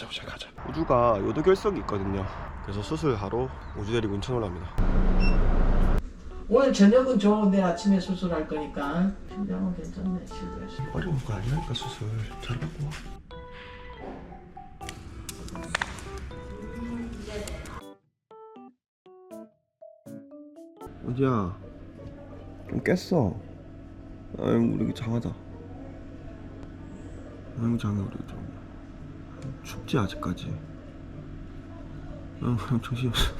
가자 우주 가자. 우주가 요도 결석이 있거든요. 그래서 수술하러 우주 데리고 인천으로 합니다. 오늘 저녁은 좋은데 아침에 수술할 거니까. 심장은 괜찮네 실드에서 어려운 거 아니라니까 수술. 잘 받고 와. 어디야 좀 깼어. 아유 우리 장하다 아유 장해 우리 좀 춥지 아직까지. 아유 정신없어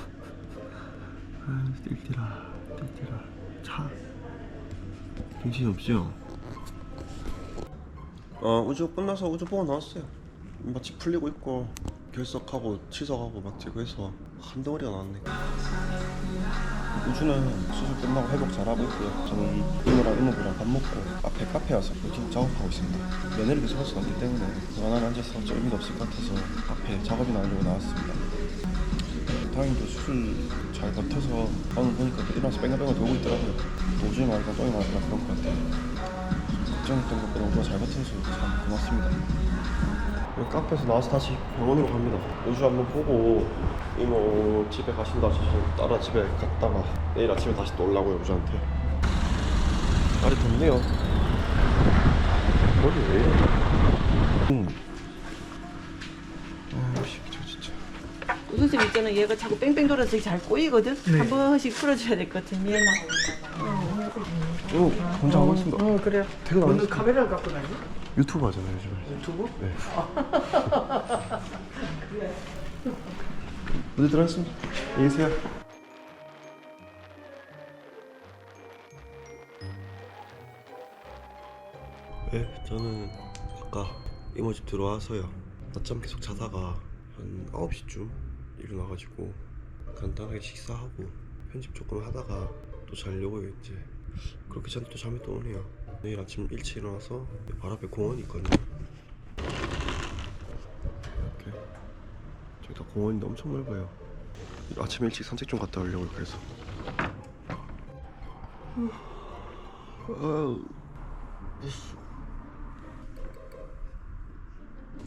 아유 뛸뛰라 뛸뛰라 차. 정신없죠? 어 우주 끝나서 우주 보고 나왔어요. 마치 풀리고 있고 결석하고 치석하고 막 지고 해서 한 덩어리가 나왔네 우주는 수술 끝나고 회복 잘하고 있고요. 저는 이모랑 이모부랑 밥 먹고 앞에 카페 와서 지금 작업하고 있습니다. 며느리 계속 할수 없기 때문에 가만히 앉아서 좀 의미가 없을 것 같아서 앞에 작업이나 하려고 나왔습니다. 다행히도 수술 잘 버텨서 오늘 보니까 일어나서 뺑글뺑글 돌고 있더라고요. 우주이 말까 똥이 말까 그런 것 같아요. 걱정했던 것보다 우주가 잘 버텨서 참 고맙습니다 카페에서 나와서 다시 병원으로 갑니다. 우주 한번 보고 이모 집에 가신다 하셔서 따라 집에 갔다가 내일 아침에 다시 또 오려고요 우주한테. 날이 덥네요. 머리 왜 이래? 응. 아이씨 저 진짜. 우선쌤 있잖아 얘가 자꾸 뺑뺑 돌아서 잘 꼬이거든? 한 번씩 풀어줘야 될 것 같아 미안해. 이거 혼자 하고 있습니다. 어 그래 퇴근 안 오늘 했습니다. 카메라를 갖고 다니? 유튜브 하잖아요 요즘에 유튜브? 네. 어디 들어갔습니다. 안녕히 계세요. 네, 저는 아까 이모 집 들어와서요. 낮잠 계속 자다가 한 9시쯤 일어나가지고 간단하게 식사하고 편집 조금 하다가 또 자려고 이제 그렇게 전에 또 잠이 또 오네요. 내일 아침 일찍 일어나서 발 앞에 공원이 있거든요. 이렇게 저기 다 공원인데 엄청 넓어요. 아침 일찍 산책 좀 갔다 오려고요. 그래서.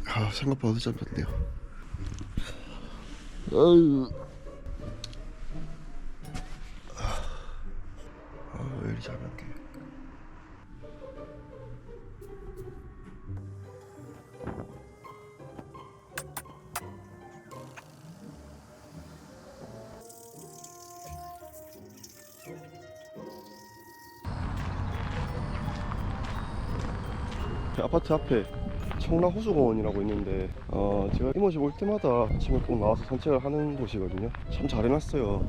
아 생각보다 늦잠 잤네요. 아유. 아, 왜 이리 잠이 안 깨? 아파트 앞에 청라호수공원이라고 있는데 어, 제가 이모 집 올 때마다 아침에 꼭 나와서 산책을 하는 곳이거든요. 참 잘 해놨어요.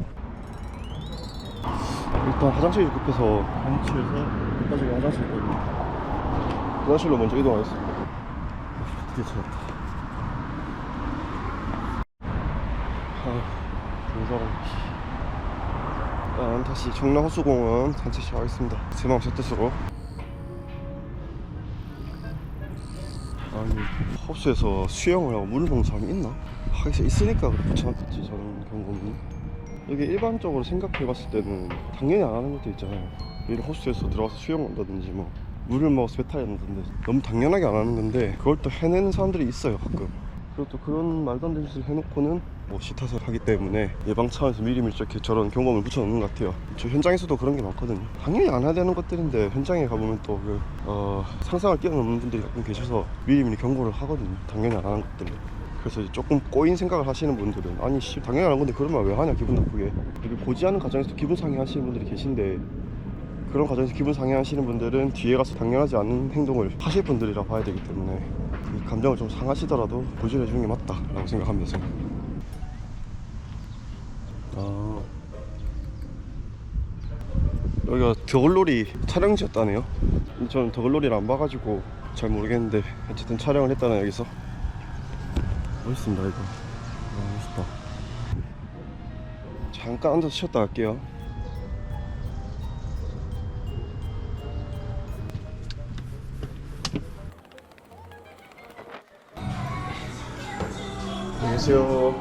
일단 화장실이 급해서 화장실에서 끝까지 화장실 있거든요 화장실로 먼저 이동하겠습니다. 드디어 찾았다 아 사람 일단 다시 청라호수공원 산책 시작하겠습니다. 제 마음 제 뜻으로 아니 하우스에서 수영을 하고 물을 먹는 사람이 있나? 하기서 있으니까 붙여놨겠지 저런 경험이. 이게 일반적으로 생각해봤을 때는 당연히 안 하는 것도 있잖아요. 예를 하우스에서 들어가서 수영한다든지 뭐 물을 먹어서 배탈이 난다든지 너무 당연하게 안 하는 건데 그걸 또 해내는 사람들이 있어요 가끔 그리고 또 그런 말도 안 되는 짓을 해놓고는 뭐 싫다서 하기 때문에 예방 차원에서 미리미리 이렇게 저런 경험을 붙여놓는 것 같아요. 저 현장에서도 그런 게 많거든요. 당연히 안 해야 되는 것들인데 현장에 가보면 또 그 어, 상상을 뛰어넘는 분들이 가끔 계셔서 미리미리 경고를 하거든요. 당연히 안 하는 것들을 그래서 조금 꼬인 생각을 하시는 분들은 아니 씨 당연히 하는 건데 그런 말 왜 하냐 기분 나쁘게. 보지 않은 과정에서 기분 상해 하시는 분들이 계신데 그런 과정에서 기분 상해 하시는 분들은 뒤에 가서 당연하지 않은 행동을 하실 분들이라 봐야 되기 때문에 이 감정을 좀 상하시더라도 고지를 해주는 게 맞다 라고 생각합니다 저는. 아. 여기가 더글놀이 촬영지였다네요. 저는 더글놀이를 안 봐가지고 잘 모르겠는데 어쨌든 촬영을 했다는 여기서. 멋있습니다 이거. 아, 멋있다. 잠깐 앉아서 쉬었다 갈게요 안녕하세요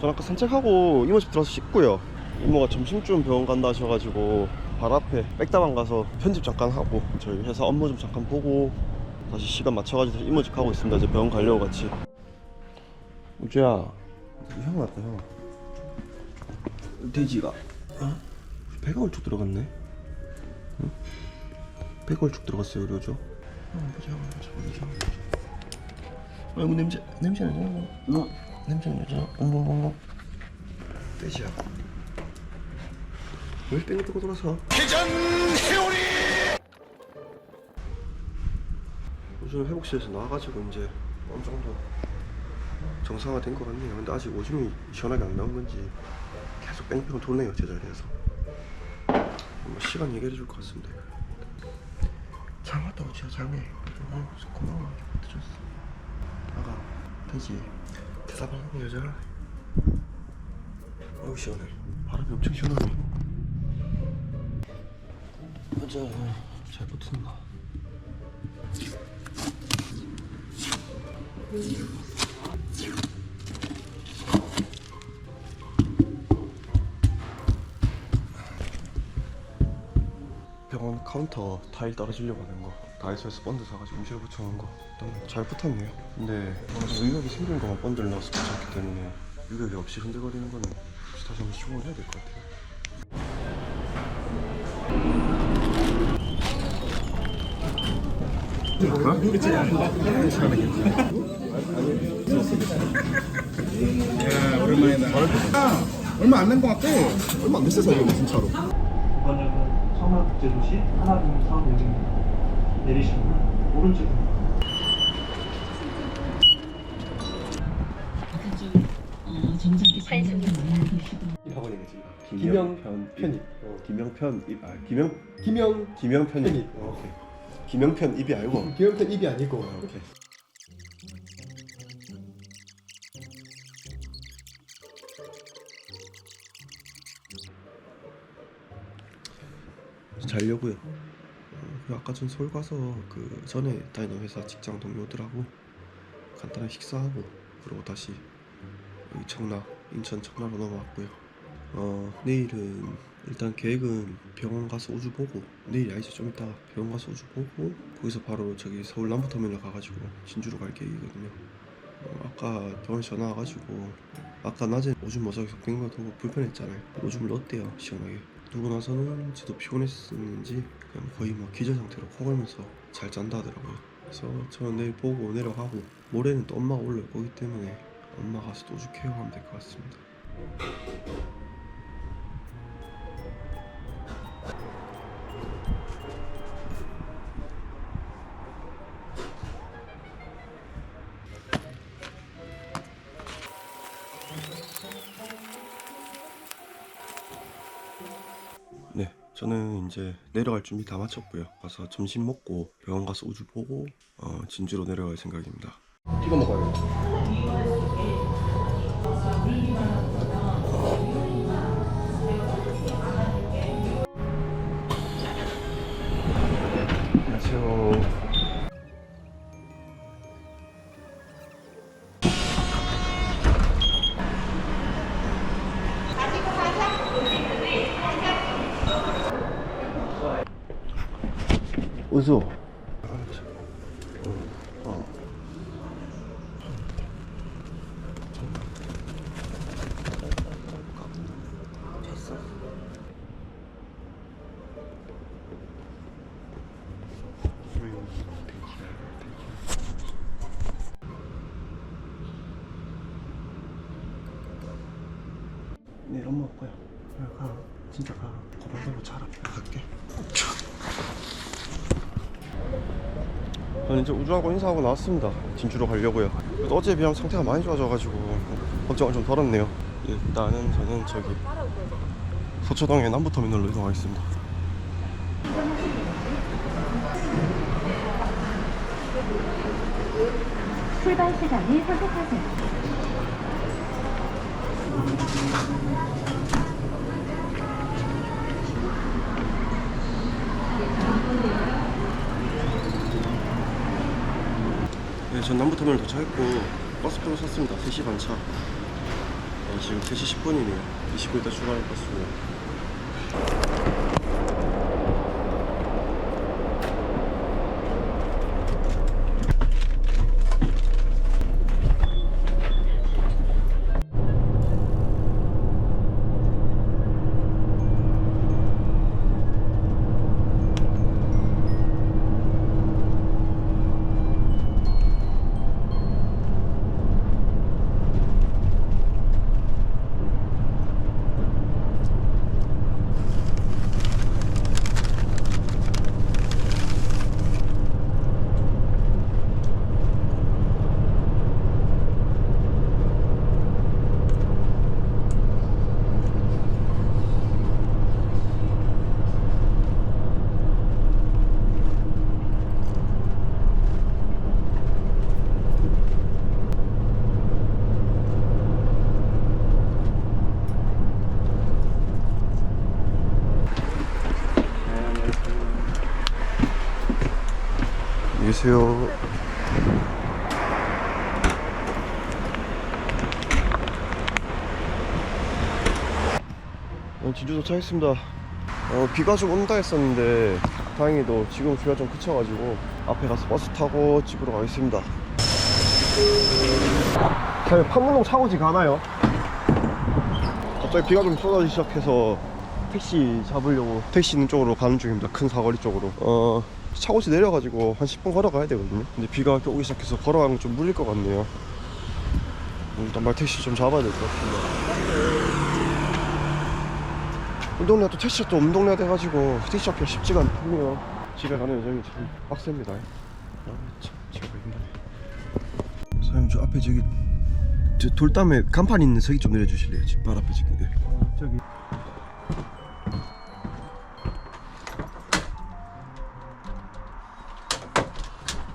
전 아까 산책하고 이모 집 들어서 씻고요 이모가 점심쯤 병원 간다 하셔가지고 발 앞에 백다방 가서 편집 잠깐 하고 저희 회사 업무 좀 잠깐 보고 다시 시간 맞춰가지고 다시 이모 집 가고 있습니다. 이제 병원 가려고 같이. 우주야, 형 왔다 형. 돼지가 어? 배가 얼쭉 들어갔네. 응? 배가 얼쭉 들어갔어요, 우리 우주. 어, 보자, 보자, 보자, 보자. 아이고 냄새, 냄새 나잖아. 어, 냄새 나잖아. 어머, 어머, 어머. 돼지야. 왜 뺑이 뜨고 돌아서? 요즘 회복실에서 나와가지고 이제 어느 정도 정상화 된 것 같네요. 근데 아직 오줌이 시원하게 안 나온 건지 계속 뺑뺑 돌네요 제자리에서. 뭐 시간 얘기해 줄 것 같습니다. 잘 왔다 오지야 장애. 어, 고마워. 늦었어. 아가 돼지 대답하는 여자. 어우 시원해. 바람이 엄청 시원하네. 맞아. 잘 버틴다. 카운터 타일 떨어지려고 하는 거. 다이소에서 본드 사가지고 음식을 붙여놓은 거. 일단 잘 붙었네요. 근데 어, 유격이 생긴 것만 본드를 넣어서 붙였기 때문에 유격이 없이 흔들거리는 거는 혹시 다시 한번 시공을 해야 될 것 같아요. 얼마 안 된 것 같아. 얼마 안 됐어, 사실 진짜로. 청라국제도시 하나금 사업역입니다. 내리시면 오른쪽입니다. 김영편 편입. 어, 김영편 입 아, 김영 김영 김영 편 입. 어, 오케이. 김영편 입이 아니고. 기업편 입이 아니고. 어, 오케이 자려고요. 어, 그 아까 전 서울 가서 그 전에 다니던 회사 직장 동료들하고 간단한 식사하고 그러고 다시 여기 청라 인천 청라로 넘어왔고요. 어 내일은 일단 계획은 병원 가서 우주 보고 내일이 아니죠 좀 이따 병원 가서 우주 보고 거기서 바로 저기 서울 남부터미널 가가지고 진주로 갈 계획이거든요. 어, 아까 병원 전화 와가지고 아까 낮에 오줌 모자기 섞인 것도 불편했잖아요. 오줌을 넣었대요 시원하게. 누고 나서는 지도 피곤했었는지 그냥 거의 뭐 기절 상태로 코 걸면서 잘 잔다 하더라고요. 그래서 저는 내일 보고 내려가고 모레는 또 엄마가 올라올 거기 때문에 엄마 가서 또 우주 케어하면 될 것 같습니다. 저는 이제 내려갈 준비 다 마쳤고요. 가서 점심 먹고 병원 가서 우주 보고 어, 진주로 내려갈 생각입니다. 이거 먹어요. 안녕하세요. 어. 됐어. 내일 엄마 올 거야. 그래 가. 진짜 가. 거발 들고 자라. 갈게. 저는 이제 우주하고 인사하고 나왔습니다. 진주로 가려고요. 그래도 어제 비하면 상태가 많이 좋아져가지고 걱정을 좀 덜었네요. 일단은 저는 저기 서초동의 남부터미널로 이동하겠습니다. 출발 시간을 선택하세요. 네, 전 남부터미널 도착했고 버스표를 샀습니다. 3시 반 차. 네, 지금 3시 10분이네요. 20분 있다 출발할 버스고요. 안녕하세요. 어, 진주 도착했습니다. 어, 비가 좀 온다 했었는데 다행히도 지금 비가 좀 그쳐가지고 앞에 가서 버스 타고 집으로 가겠습니다. 자, 판문동 차고지 가나요? 갑자기 비가 좀 쏟아지기 시작해서 택시 잡으려고 택시 있는 쪽으로 가는 중입니다. 큰 사거리 쪽으로. 어, 차고지 내려가지고 한 10분 걸어가야 되거든요. 근데 비가 이렇게 오기 시작해서 걸어가는 건좀 무리일 것 같네요. 일단 말 택시 좀 잡아야 될 것. 이 동네가 또 택시가 또 동네가 돼가지고 택시 잡기가 쉽지가 않군요. 집에 가는 여정이 참 빡셉니다. 아, 참, 제가 힘드네. 사장님, 저 앞에 저기 저 돌담에 간판 있는 저기 좀 내려주실래요? 집 발 앞에 저기. 네. 저기